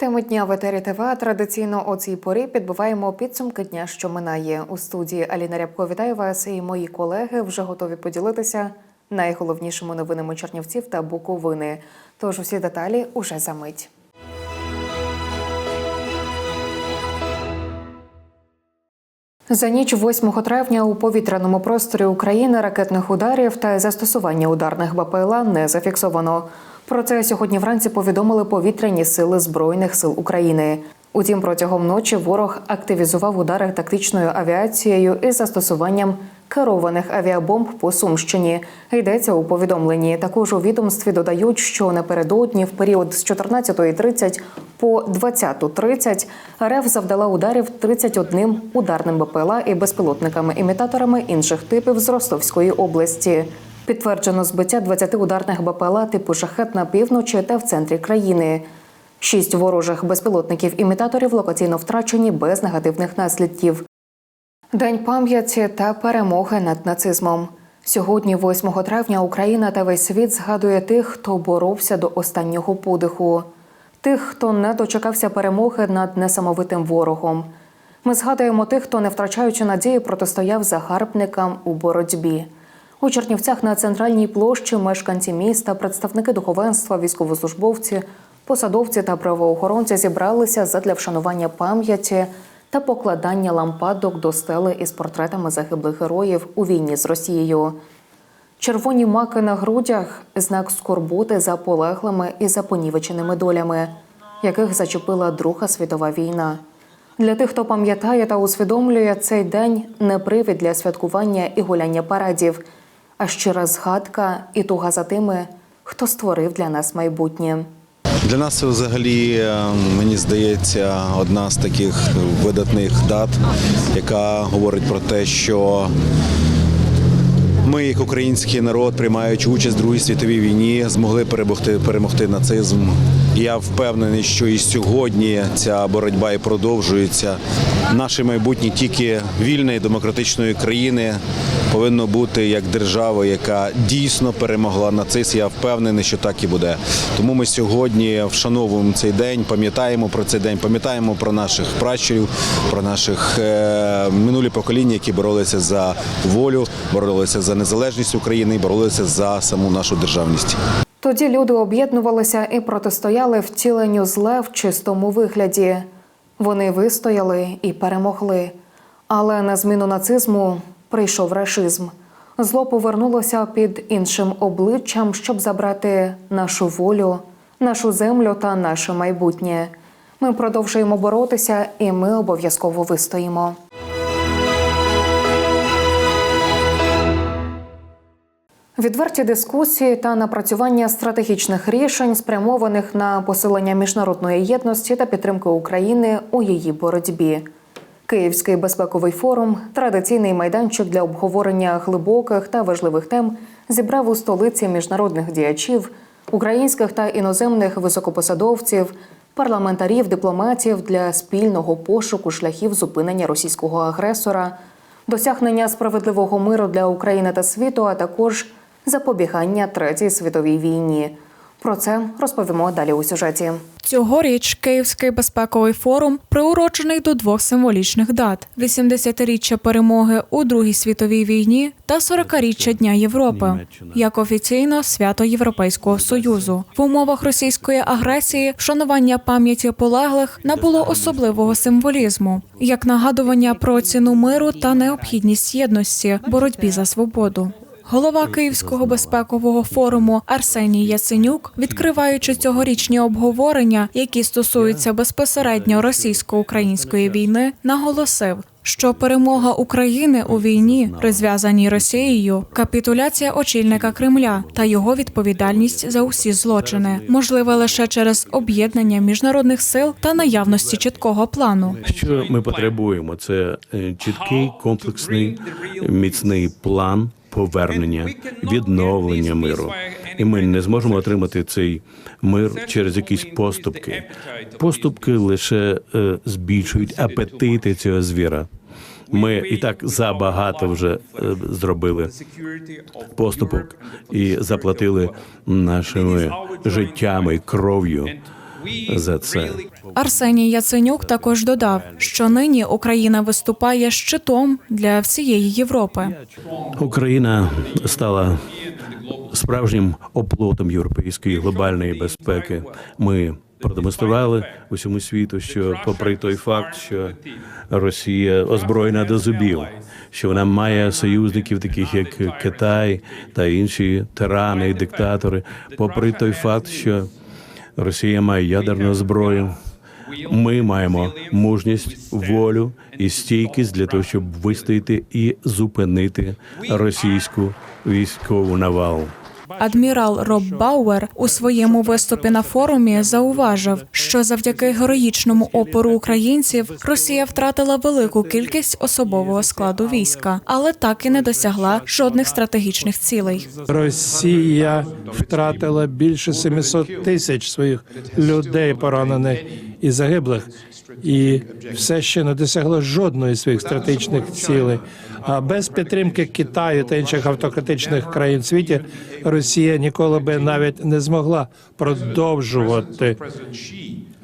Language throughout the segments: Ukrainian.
Теми дня в етері ТВ традиційно о цій порі підбиваємо підсумки дня, що минає у студії Аліна Рябко. Вітаю вас і мої колеги вже готові поділитися найголовнішими новинами Чернівців та Буковини. Тож усі деталі уже за мить. За ніч 8 травня у повітряному просторі України ракетних ударів та застосування ударних БПЛА не зафіксовано. Про це сьогодні вранці повідомили повітряні сили Збройних сил України. Утім, протягом ночі ворог активізував удари тактичною авіацією із застосуванням керованих авіабомб по Сумщині. Йдеться у повідомленні. Також у відомстві додають, що напередодні, в період з 14.30 по 20.30 РФ завдала ударів 31 ударним БПЛА і безпілотниками-імітаторами інших типів з Ростовської області. Підтверджено збиття 20 ударних БПЛА типу шахет на півночі та в центрі країни. Шість ворожих безпілотників-імітаторів локаційно втрачені без негативних наслідків. День пам'яті та перемоги над нацизмом. Сьогодні, 8 травня, Україна та весь світ згадує тих, хто боровся до останнього подиху, тих, хто не дочекався перемоги над несамовитим ворогом. Ми згадуємо тих, хто, не втрачаючи надії, протистояв загарбникам у боротьбі. У Чернівцях на центральній площі мешканці міста, представники духовенства, військовослужбовці, посадовці та правоохоронці зібралися задля вшанування пам'яті та покладання лампадок до стели із портретами загиблих героїв у війні з Росією. Червоні маки на грудях знак скорботи за полеглими і за понівеченими долями, яких зачепила Друга світова війна. Для тих, хто пам'ятає та усвідомлює цей день не привід для святкування і гуляння парадів, а щира згадка і туга за тими, хто створив для нас майбутнє. Для нас це взагалі, е, мені здається, одна з таких видатних дат, яка говорить про те, що ми, як український народ, приймаючи участь в Другій світовій війні, змогли перемогти, перемогти нацизм. Я впевнений, що і сьогодні ця боротьба і продовжується. Наше майбутнє тільки вільної демократичної країни повинно бути як держава, яка дійсно перемогла нацизм. Я впевнений, що так і буде. Тому ми сьогодні вшановуємо цей день, пам'ятаємо про цей день, пам'ятаємо про наших пращурів, про наших е, минулі покоління, які боролися за волю, боролися за незалежність України боролися за саму нашу державність. Тоді люди об'єднувалися і протистояли втіленню зла в чистому вигляді. Вони вистояли і перемогли. Але на зміну нацизму прийшов рашизм. Зло повернулося під іншим обличчям, щоб забрати нашу волю, нашу землю та наше майбутнє. Ми продовжуємо боротися, і ми обов'язково вистоїмо. Відверті дискусії та напрацювання стратегічних рішень, спрямованих на посилення міжнародної єдності та підтримки України у її боротьбі. Київський безпековий форум, традиційний майданчик для обговорення глибоких та важливих тем, зібрав у столиці міжнародних діячів, українських та іноземних високопосадовців, парламентарів, дипломатів для спільного пошуку шляхів зупинення російського агресора, досягнення справедливого миру для України та світу, а також запобігання третій світовій війні. Про це розповімо далі у сюжеті. Цьогоріч Київський безпековий форум приурочений до двох символічних дат: 80-річчя перемоги у Другій світовій війні та 40-річчя Дня Європи, як офіційно свято Європейського союзу. В умовах російської агресії вшанування пам'яті полеглих набуло особливого символізму, як нагадування про ціну миру та необхідність єдності боротьбі за свободу. Голова Київського безпекового форуму Арсеній Яценюк, відкриваючи цьогорічні обговорення, які стосуються безпосередньо російсько-української війни, наголосив, що перемога України у війні, розв'язаній Росією, капітуляція очільника Кремля та його відповідальність за усі злочини можливе лише через об'єднання міжнародних сил та наявності чіткого плану. Що ми потребуємо? Це е, чіткий комплексний міцний план повернення, відновлення миру. І ми не зможемо отримати цей мир через якісь поступки. Поступки лише е, збільшують апетити цього звіра. Ми і так забагато вже е, зробили поступок і заплатили нашими життями, кров'ю за це. Арсеній Яценюк також додав, що нині Україна виступає щитом для всієї Європи. Україна стала справжнім оплотом європейської глобальної безпеки. Ми продемонстрували усьому світу, що, попри той факт, що Росія озброєна до зубів, що вона має союзників, таких як Китай та інші тирани і диктатори, попри той факт, що Росія має ядерну зброю. Ми маємо мужність, волю і стійкість для того, щоб вистояти і зупинити російську військову навалу. Адмірал Роб Бауер у своєму виступі на форумі зауважив, що завдяки героїчному опору українців Росія втратила велику кількість особового складу війська, але так і не досягла жодних стратегічних цілей. Росія втратила більше 700 тисяч своїх людей поранених і загиблих, і все ще не досягло жодної своїх стратегічних цілей. А без підтримки Китаю та інших автократичних країн в світі Росія ніколи би навіть не змогла продовжувати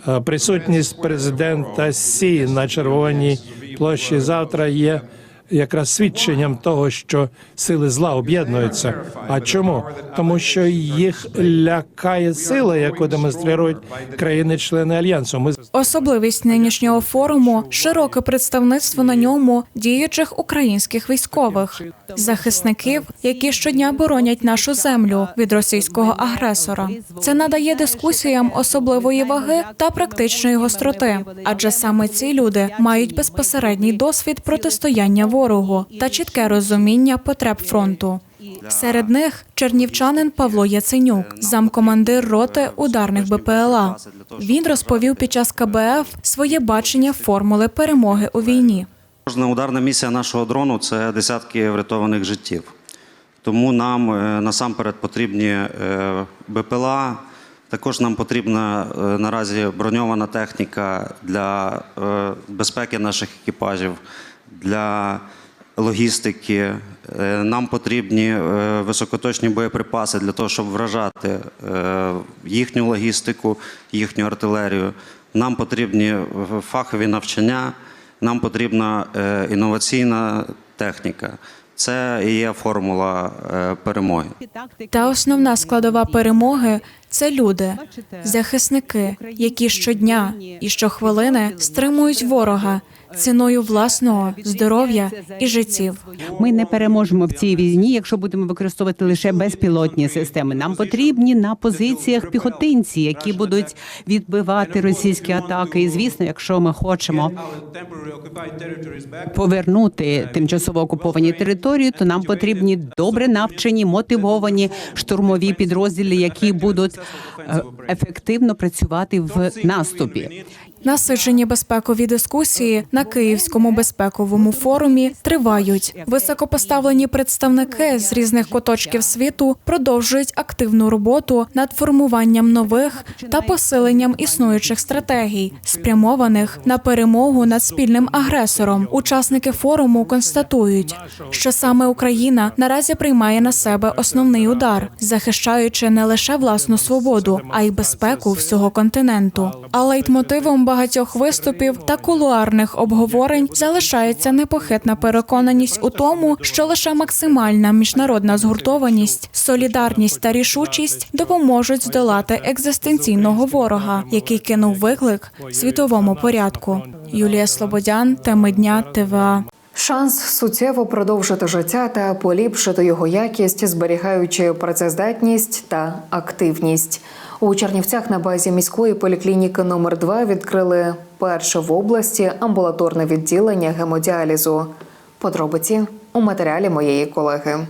Е, присутність президента Сі на червоній площі завтра є якраз свідченням того, що сили зла об'єднуються. А чому? Тому що їх лякає сила, яку демонструють країни-члени альянсу. Ми Особливість нинішнього форуму широке представництво на ньому діючих українських військових, захисників, які щодня боронять нашу землю від російського агресора. Це надає дискусіям особливої ваги та практичної гостроти, адже саме ці люди мають безпосередній досвід протистояння ворогу та чітке розуміння потреб фронту. Серед них чернівчанин Павло Яценюк, замкомандир роти ударних БПЛА. Він розповів під час КБФ своє бачення формули перемоги у війні. Кожна ударна місія нашого дрону це десятки врятованих життів. Тому нам е, насамперед потрібні е, БПЛА. Також нам потрібна е, наразі броньована техніка для безпеки наших екіпажів, для логістики. Е, Нам потрібні е, високоточні боєприпаси для того, щоб вражати е, їхню логістику, їхню артилерію. Нам потрібні фахові навчання. Нам потрібна інноваційна техніка. Це і є формула перемоги. Та основна складова перемоги це люди, захисники, які щодня і щохвилини стримують ворога ціною власного здоров'я і життів. Ми не переможемо в цій війні, якщо будемо використовувати лише безпілотні системи. Нам потрібні на позиціях піхотинці, які будуть відбивати російські атаки. І звісно, якщо ми хочемо повернути тимчасово окуповані території, то нам потрібні добре навчені, мотивовані штурмові підрозділи, які будуть ефективно працювати в наступі. Насичені безпекові дискусії на Київському безпековому форумі тривають. Високопоставлені представники з різних куточків світу продовжують активну роботу над формуванням нових та посиленням існуючих стратегій, спрямованих на перемогу над спільним агресором. Учасники форуму констатують, що саме Україна наразі приймає на себе основний удар, захищаючи не лише власну свободу, а й безпеку всього континенту. А лейтмотивом багатьох виступів та кулуарних обговорень залишається непохитна переконаність у тому, що лише максимальна міжнародна згуртованість, солідарність та рішучість допоможуть здолати екзистенційного ворога, який кинув виклик світовому порядку. Юлія Слободян, теми дня ТВА. Шанс суттєво продовжити життя та поліпшити його якість, зберігаючи працездатність та активність. У Чернівцях на базі міської поліклініки номер 2 відкрили перше в області амбулаторне відділення гемодіалізу. Подробиці у матеріалі моєї колеги.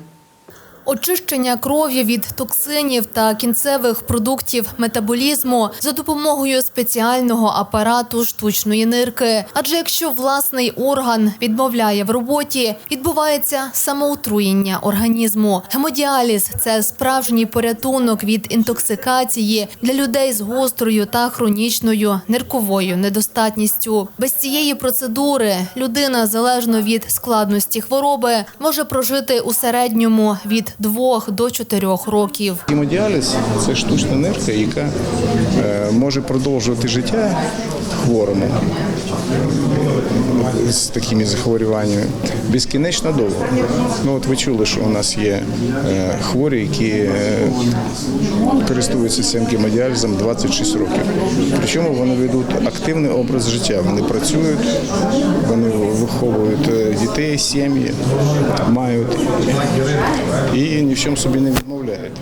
Очищення крові від токсинів та кінцевих продуктів метаболізму за допомогою спеціального апарату штучної нирки. Адже якщо власний орган відмовляє в роботі, відбувається самоутруєння організму. Гемодіаліз це справжній порятунок від інтоксикації для людей з гострою та хронічною нирковою недостатністю. Без цієї процедури людина залежно від складності хвороби може прожити у середньому від 2 до чотирьох років. Гемодіаліз це штучна нирка, яка е, може продовжувати життя хворому з такими захворюваннями безкінечно довго. Ну от ви чули, що у нас є е, хворі, які е, користуються цим гемодіалізом 26 років. Причому вони ведуть активний образ життя. Вони працюють, вони виховують е, дітей, сім'ї, мають і ні в чому собі не відмовляють.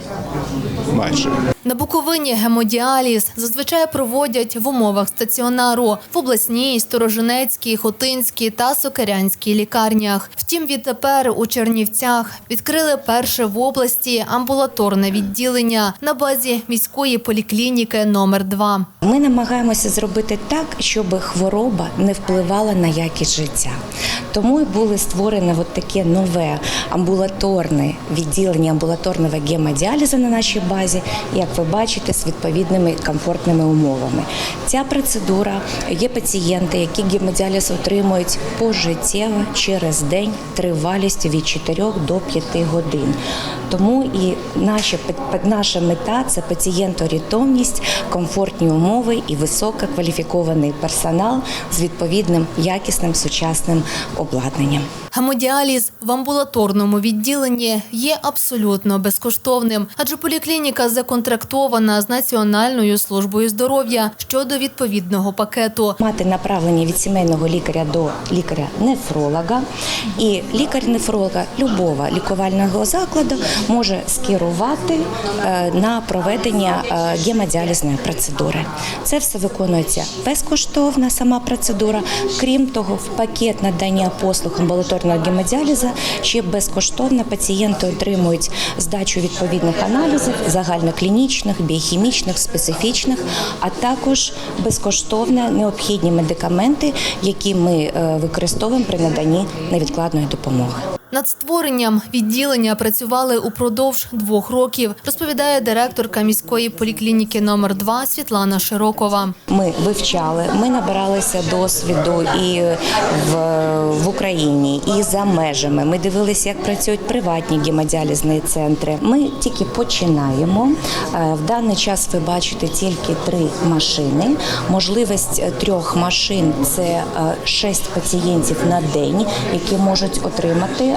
Майже. На Буковині гемодіаліз зазвичай проводять в умовах стаціонару в обласній, Сторожинецькій, Хотинській та Сокирянській лікарнях. Втім, відтепер у Чернівцях відкрили перше в області амбулаторне відділення на базі міської поліклініки номер 2 Ми намагаємося зробити так, щоб хвороба не впливала на якість життя. Тому і були створені от таке нове амбулаторне відділення амбулаторного гемодіалізу на нашій базі, як ви бачите, з відповідними комфортними умовами. Ця процедура є пацієнти, які гемодіаліз отримують пожиттєво через день тривалістю від 4 до 5 годин. Тому і наша, наша мета це пацієнторятовність, комфортні умови і висококваліфікований персонал з відповідним якісним сучасним обладнанням. Гемодіаліз в амбулаторному відділенні є абсолютно безкоштовним, адже поліклініка законтрактована з Національною службою здоров'я щодо відповідного пакету. Мати направлення від сімейного лікаря до лікаря-нефролога, і лікар-нефролога любого лікувального закладу може скерувати е, на проведення е, гемодіалізної процедури. Це все виконується безкоштовно, сама процедура. Крім того, в пакет надання послуг амбулаторного гемодіалізу ще безкоштовно пацієнти отримують здачу відповідних аналізів загальноклінічних, біохімічних, специфічних, а також безкоштовно необхідні медикаменти, які ми е, використовуємо при наданні невідкладної допомоги. Над створенням відділення працювали упродовж двох років, розповідає директорка міської поліклініки номер 2 Світлана Широкова. Ми вивчали, ми набиралися досвіду і в, в Україні, і за межами. Ми дивилися, як працюють приватні гемодіалізні центри. Ми тільки починаємо. Е, В даний час ви бачите тільки три машини. Можливість трьох машин це е, шесть пацієнтів на день, які можуть отримати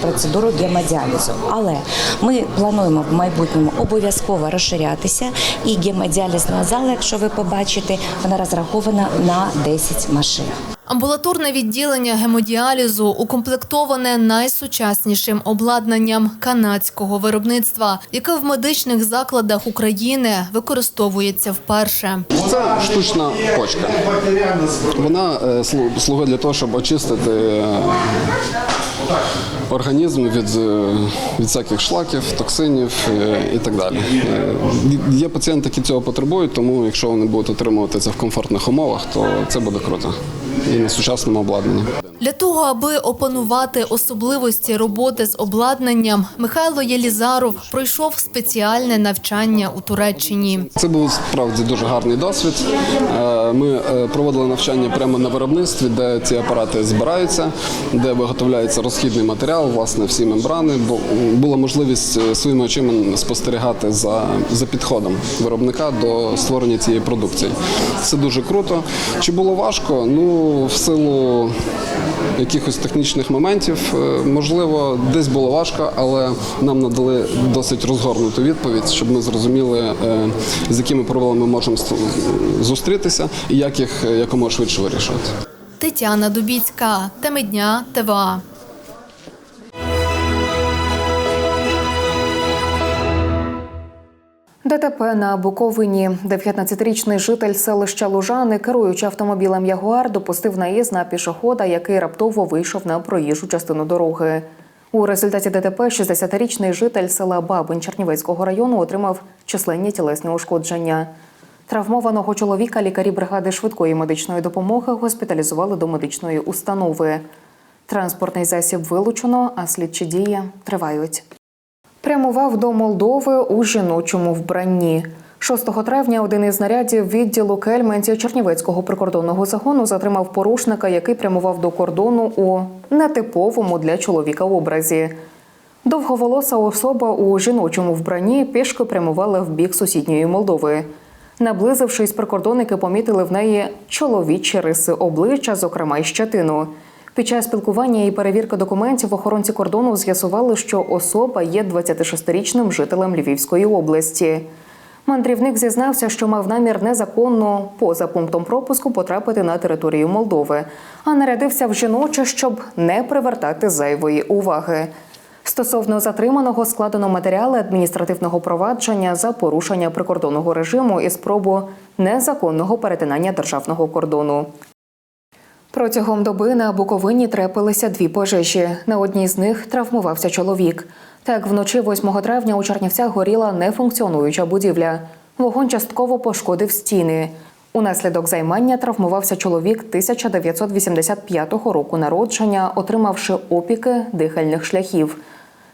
процедуру гемодіалізу. Але ми плануємо в майбутньому обов'язково розширятися. І гемодіалізна зала, якщо ви побачите, вона розрахована на 10 машин. Амбулаторне відділення гемодіалізу укомплектоване найсучаснішим обладнанням канадського виробництва, яке в медичних закладах України використовується вперше. Це штучна почка. Вона е, слугує для того, щоб очистити е, організм від, е, від всяких шлаків, токсинів і так далі. Є пацієнти, які цього потребують, тому якщо вони будуть отримувати це в комфортних умовах, то це буде круто. І на сучасному обладнанні. Для того, аби опанувати особливості роботи з обладнанням, Михайло Єлізаров пройшов спеціальне навчання у Туреччині. Це був справді дуже гарний досвід. Е, Ми е, проводили навчання прямо на виробництві, де ці апарати збираються, де виготовляється розхідний матеріал, власне, всі мембрани. Бу- Була можливість е, своїми очима спостерігати за, за підходом виробника до створення цієї продукції. Це дуже круто. Чи було важко? Ну, в силу якихось технічних моментів, е, можливо, десь було важко, але нам надали досить розгорнуту відповідь, щоб ми зрозуміли, е, з якими проблемами можемо ст- зустрітися і як їх е, якомога швидше вирішувати. Тетяна Дубіцька, теми дня ТВА. ДТП на Буковині. 19-річний житель селища Лужани, керуючи автомобілем Ягуар, допустив наїзд на пішохода, який раптово вийшов на проїжджу частину дороги. У результаті ДТП 60-річний житель села Бабин Чернівецького району отримав численні тілесні ушкодження. Травмованого чоловіка лікарі бригади швидкої медичної допомоги госпіталізували до медичної установи. Транспортний засіб вилучено, а слідчі дії тривають. Прямував до Молдови у жіночому вбранні. 6 травня один із нарядів відділу Кельменті Чернівецького прикордонного загону затримав порушника, який прямував до кордону у нетиповому для чоловіка образі. Довговолоса особа у жіночому вбранні пішки прямувала в бік сусідньої Молдови. Наблизившись, прикордонники помітили в неї чоловічі риси обличчя, зокрема й щетину. Під час спілкування і перевірки документів охоронці кордону з'ясували, що особа є 26-річним жителем Львівської області. Мандрівник зізнався, що мав намір незаконно поза пунктом пропуску потрапити на територію Молдови, а нарядився в жіноче, щоб не привертати зайвої уваги. Стосовно затриманого складено матеріали адміністративного провадження за порушення прикордонного режиму і спробу незаконного перетинання державного кордону. Протягом доби на Буковині трапилися дві пожежі. На одній з них травмувався чоловік. Так, вночі 8 травня у Чернівцях горіла нефункціонуюча будівля. Вогонь частково пошкодив стіни. Унаслідок займання травмувався чоловік 1985 року народження, отримавши опіки дихальних шляхів.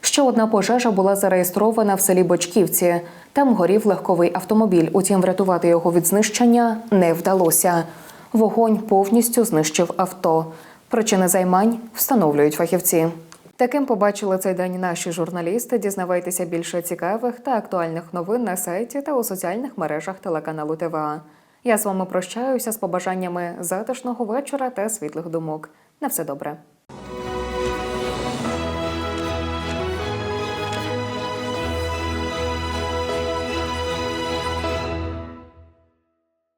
Ще одна пожежа була зареєстрована в селі Бочківці. Там горів легковий автомобіль. Утім, врятувати його від знищення не вдалося. Вогонь повністю знищив авто. Причини займань встановлюють фахівці. Таким побачили цей день наші журналісти. Дізнавайтеся більше цікавих та актуальних новин на сайті та у соціальних мережах телеканалу ТВА. Я з вами прощаюся з побажаннями затишного вечора та світлих думок. На все добре.